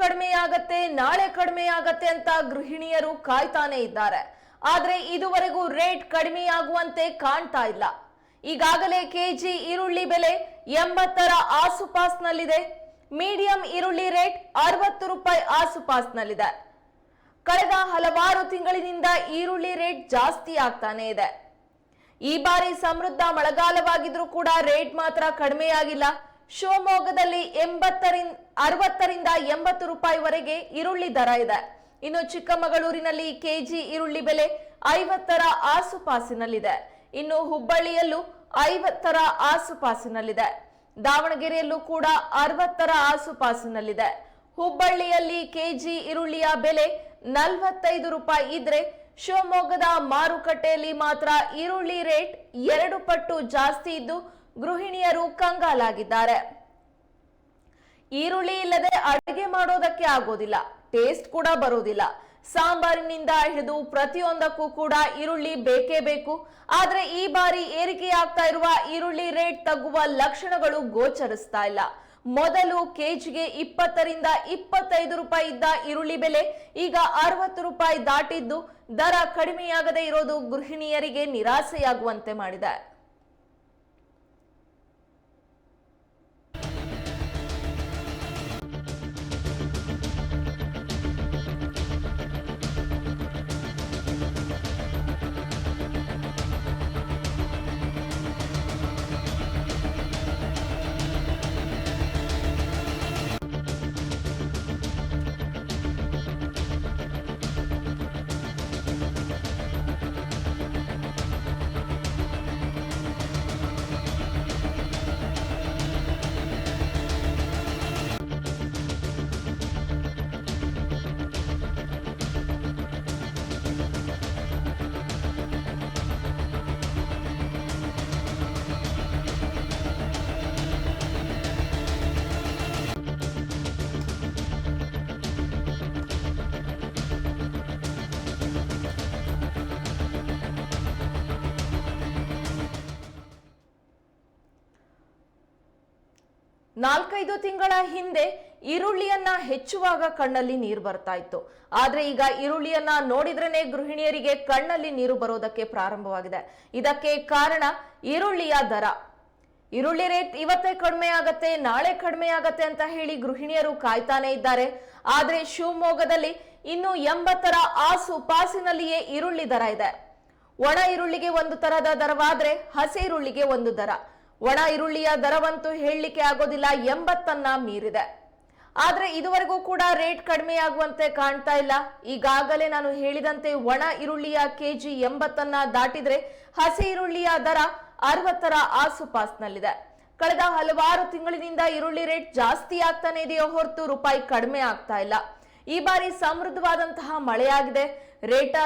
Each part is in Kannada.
ಕಡಿಮೆಯಾಗತ್ತೆ, ನಾಳೆ ಕಡಿಮೆಯಾಗತ್ತೆ ಅಂತ ಗೃಹಿಣಿಯರು ಕಾಯ್ತಾನೆ ಇದ್ದಾರೆ. ಆದ್ರೆ ಇದುವರೆಗೂ ರೇಟ್ ಕಡಿಮೆಯಾಗುವಂತೆ ಕಾಣ್ತಾ ಇಲ್ಲ. ಈಗಾಗಲೇ ಕೆಜಿ ಈರುಳ್ಳಿ ಬೆಲೆ ಎಂಬತ್ತರ ಆಸುಪಾಸ್ನಲ್ಲಿದೆ. ಮೀಡಿಯಂ ಈರುಳ್ಳಿ ರೇಟ್ ಅರವತ್ತು ರೂಪಾಯಿ ಆಸುಪಾಸ್ನಲ್ಲಿದೆ. ಕಳೆದ ಹಲವಾರು ತಿಂಗಳಿನಿಂದ ಈರುಳ್ಳಿ ರೇಟ್ ಜಾಸ್ತಿ ಆಗ್ತಾನೆ ಇದೆ. ಈ ಬಾರಿ ಸಮೃದ್ಧ ಮಳೆಗಾಲವಾಗಿದ್ರೂ ಕೂಡ ರೇಟ್ ಮಾತ್ರ ಕಡಿಮೆಯಾಗಿಲ್ಲ. ಶಿವಮೊಗ್ಗದಲ್ಲಿ ಎಂಬತ್ತರಿಂದ, ಅರವತ್ತರಿಂದ ಎಂಬತ್ತು ರೂಪಾಯಿವರೆಗೆ ಈರುಳ್ಳಿ ದರ ಇದೆ. ಇನ್ನು ಚಿಕ್ಕಮಗಳೂರಿನಲ್ಲಿ ಕೆಜಿ ಈರುಳ್ಳಿ ಬೆಲೆ ಐವತ್ತರ ಆಸುಪಾಸಿನಲ್ಲಿದೆ. ಇನ್ನು ಹುಬ್ಬಳ್ಳಿಯಲ್ಲೂ ಐವತ್ತರ ಆಸುಪಾಸಿನಲ್ಲಿದೆ. ದಾವಣಗೆರೆಯಲ್ಲೂ ಕೂಡ ಅರವತ್ತರ ಆಸುಪಾಸಿನಲ್ಲಿದೆ. ಹುಬ್ಬಳ್ಳಿಯಲ್ಲಿ ಕೆಜಿ ಈರುಳ್ಳಿಯ ಬೆಲೆ ನಲವತ್ತೈದು ರೂಪಾಯಿ ಇದ್ರೆ ಶಿವಮೊಗ್ಗದ ಮಾರುಕಟ್ಟೆಯಲ್ಲಿ ಮಾತ್ರ ಈರುಳ್ಳಿ ರೇಟ್ ಎರಡು ಪಟ್ಟು ಜಾಸ್ತಿ ಇದ್ದು ಗೃಹಿಣಿಯರು ಕಂಗಾಲಾಗಿದ್ದಾರೆ. ಈರುಳ್ಳಿ ಇಲ್ಲದೆ ಅಡುಗೆ ಮಾಡೋದಕ್ಕೆ ಆಗೋದಿಲ್ಲ, ಟೇಸ್ಟ್ ಕೂಡ ಬರೋದಿಲ್ಲ. ಸಾಂಬಾರಿನಿಂದ ಹಿಡಿದು ಪ್ರತಿಯೊಂದಕ್ಕೂ ಕೂಡ ಈರುಳ್ಳಿ ಬೇಕೇ ಬೇಕು. ಆದ್ರೆ ಈ ಬಾರಿ ಏರಿಕೆಯಾಗ್ತಾ ಇರುವ ಈರುಳ್ಳಿ ರೇಟ್ ತಗ್ಗುವ ಲಕ್ಷಣಗಳು ಗೋಚರಿಸ್ತಾ ಇಲ್ಲ. ಮೊದಲು ಕೆಜಿಗೆ ಇಪ್ಪತ್ತರಿಂದ ಇಪ್ಪತ್ತೈದು ರೂಪಾಯಿ ಇದ್ದ ಈರುಳ್ಳಿ ಬೆಲೆ ಈಗ ಅರವತ್ತು ರೂಪಾಯಿ ದಾಟಿದ್ದು, ದರ ಕಡಿಮೆಯಾಗದೇ ಇರೋದು ಗೃಹಿಣಿಯರಿಗೆ ನಿರಾಸೆಯಾಗುವಂತೆ ಮಾಡಿದೆ. ನಾಲ್ಕೈದು ತಿಂಗಳ ಹಿಂದೆ ಈರುಳ್ಳಿಯನ್ನ ಹೆಚ್ಚುವಾಗ ಕಣ್ಣಲ್ಲಿ ನೀರು ಬರ್ತಾ ಇತ್ತು ಆದ್ರೆ ಈಗ ಈರುಳ್ಳಿಯನ್ನ ನೋಡಿದ್ರೇನೆ ಗೃಹಿಣಿಯರಿಗೆ ಕಣ್ಣಲ್ಲಿ ನೀರು ಬರೋದಕ್ಕೆ ಪ್ರಾರಂಭವಾಗಿದೆ. ಇದಕ್ಕೆ ಕಾರಣ ಈರುಳ್ಳಿಯ ದರ. ಈರುಳ್ಳಿ ರೇಟ್ ಇವತ್ತೇ ಕಡಿಮೆ ಆಗತ್ತೆ, ನಾಳೆ ಕಡಿಮೆ ಆಗತ್ತೆ ಅಂತ ಹೇಳಿ ಗೃಹಿಣಿಯರು ಕಾಯ್ತಾನೆ ಇದ್ದಾರೆ. ಆದ್ರೆ ಶಿವಮೊಗ್ಗದಲ್ಲಿ ಇನ್ನು ಎಂಬತ್ತರ ಆಸು ಪಾಸಿನಲ್ಲಿಯೇ ಈರುಳ್ಳಿ ದರ ಇದೆ. ಒಣ ಈರುಳ್ಳಿಗೆ ಒಂದು ತರದ ದರವಾದ್ರೆ ಹಸಿ ಈರುಳ್ಳಿಗೆ ಒಂದು ದರ. ಒಣ ಈರುಳ್ಳಿಯ ದರವಂತೂ ಹೇಳಲಿಕ್ಕೆ ಆಗೋದಿಲ್ಲ ಎಂಬತ್ತನ್ನ ಮೀರಿದೆ. ಆದ್ರೆ ಇದುವರೆಗೂ ಕೂಡ ರೇಟ್ ಕಡಿಮೆ ಆಗುವಂತೆ ಕಾಣ್ತಾ ಇಲ್ಲ. ಈಗಾಗಲೇ ನಾನು ಹೇಳಿದಂತೆ ಒಣ ಈರುಳ್ಳಿಯ ಕೆಜಿ ಎಂಬತ್ತನ್ನ ದಾಟಿದ್ರೆ ಹಸಿ ಈರುಳ್ಳಿಯ ದರ ಅರವತ್ತರ ಆಸುಪಾಸ್ನಲ್ಲಿದೆ. ಕಳೆದ ಹಲವಾರು ತಿಂಗಳಿನಿಂದ ಈರುಳ್ಳಿ ರೇಟ್ ಜಾಸ್ತಿ ಆಗ್ತಾನೆ ಇದೆಯೋ ಹೊರತು ರೂಪಾಯಿ ಕಡಿಮೆ ಆಗ್ತಾ ಇಲ್ಲ. ಈ ಬಾರಿ ಸಮೃದ್ಧವಾದಂತಹ ಮಳೆಯಾಗಿದೆ. ರೇಟ್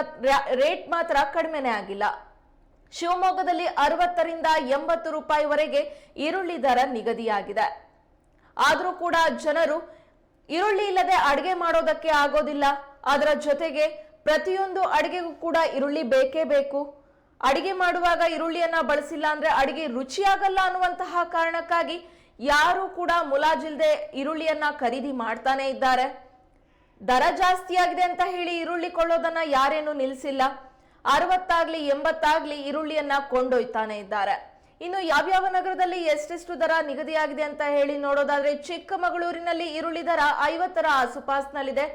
ರೇಟ್ ಮಾತ್ರ ಕಡಿಮೆನೇ ಆಗಿಲ್ಲ. ಶಿವಮೊಗ್ಗದಲ್ಲಿ ಅರವತ್ತರಿಂದ ಎಂಬತ್ತು ರೂಪಾಯಿವರೆಗೆ ಈರುಳ್ಳಿ ದರ ನಿಗದಿಯಾಗಿದೆ. ಆದರೂ ಕೂಡ ಜನರು ಈರುಳ್ಳಿ ಇಲ್ಲದೆ ಅಡಿಗೆ ಮಾಡೋದಕ್ಕೆ ಆಗೋದಿಲ್ಲ. ಅದರ ಜೊತೆಗೆ ಪ್ರತಿಯೊಂದು ಅಡಿಗೆಗೂ ಕೂಡ ಈರುಳ್ಳಿ ಬೇಕೇ ಬೇಕು. ಅಡಿಗೆ ಮಾಡುವಾಗ ಈರುಳ್ಳಿಯನ್ನ ಬಳಸಿಲ್ಲ ಅಂದ್ರೆ ಅಡಿಗೆ ರುಚಿಯಾಗಲ್ಲ ಅನ್ನುವಂತಹ ಕಾರಣಕ್ಕಾಗಿ ಯಾರು ಕೂಡ ಮುಲಾಜಿಲ್ದೆ ಈರುಳ್ಳಿಯನ್ನ ಖರೀದಿ ಮಾಡ್ತಾನೆ ಇದ್ದಾರೆ. ದರ ಜಾಸ್ತಿಯಾಗಿದೆ ಅಂತ ಹೇಳಿ ಈರುಳ್ಳಿ ಕೊಳ್ಳೋದನ್ನ ಯಾರೇನು ನಿಲ್ಸಿಲ್ಲ. ಅರವತ್ತಾಗ್ಲಿ, ಎಂಬತ್ತಾಗ್ಲಿ ಈರುಳ್ಳಿಯನ್ನ ಕೊಂಡೊಯ್ತಾನೆ ಇದ್ದಾರೆ. ಇನ್ನು ಯಾವ್ಯಾವ ನಗರದಲ್ಲಿ ಎಷ್ಟೆಷ್ಟು ದರ ನಿಗದಿಯಾಗಿದೆ ಅಂತ ಹೇಳಿ ನೋಡೋದಾದ್ರೆ ಚಿಕ್ಕಮಗಳೂರಿನಲ್ಲಿ ಈರುಳ್ಳಿ ದರ ಐವತ್ತರ ಆಸುಪಾಸ್ನಲ್ಲಿದೆ.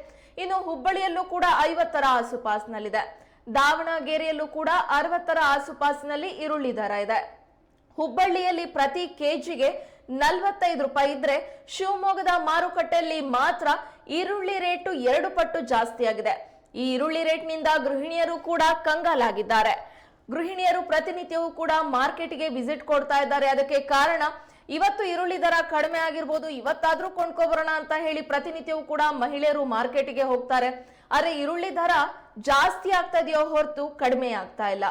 ಇನ್ನು ಹುಬ್ಬಳ್ಳಿಯಲ್ಲೂ ಕೂಡ ಐವತ್ತರ ಆಸುಪಾಸ್ನಲ್ಲಿದೆ. ದಾವಣಗೆರೆಯಲ್ಲೂ ಕೂಡ ಅರವತ್ತರ ಆಸುಪಾಸಿನಲ್ಲಿ ಈರುಳ್ಳಿ ದರ ಇದೆ. ಹುಬ್ಬಳ್ಳಿಯಲ್ಲಿ ಪ್ರತಿ ಕೆಜಿಗೆ ನಲವತ್ತೈದು ರೂಪಾಯಿ ಇದ್ರೆ ಶಿವಮೊಗ್ಗದ ಮಾರುಕಟ್ಟೆಯಲ್ಲಿ ಮಾತ್ರ ಈರುಳ್ಳಿ ರೇಟು ಎರಡು ಪಟ್ಟು ಜಾಸ್ತಿ ಆಗಿದೆ ಈ ಈರುಳ್ಳಿ ರೇಟ್ನಿಂದ ಗೃಹಿಣಿಯರು ಕೂಡ ಕಂಗಾಲಾಗಿದ್ದಾರೆ. ಗೃಹಿಣಿಯರು ಪ್ರತಿನಿತ್ಯವೂ ಕೂಡ ಮಾರ್ಕೆಟ್ಗೆ ವಿಸಿಟ್ ಕೊಡ್ತಾ ಇದ್ದಾರೆ. ಅದಕ್ಕೆ ಕಾರಣ ಇವತ್ತು ಈರುಳ್ಳಿ ದರ ಕಡಿಮೆ ಆಗಿರ್ಬೋದು, ಇವತ್ತಾದ್ರೂ ಕೊಂಡ್ಕೊಬರೋಣ ಅಂತ ಹೇಳಿ ಪ್ರತಿನಿತ್ಯವೂ ಕೂಡ ಮಹಿಳೆಯರು ಮಾರ್ಕೆಟ್ಗೆ ಹೋಗ್ತಾರೆ. ಆದ್ರೆ ಈರುಳ್ಳಿ ದರ ಜಾಸ್ತಿ ಆಗ್ತಾ ಇದೆಯೋ ಹೊರತು ಕಡಿಮೆ ಆಗ್ತಾ ಇಲ್ಲ.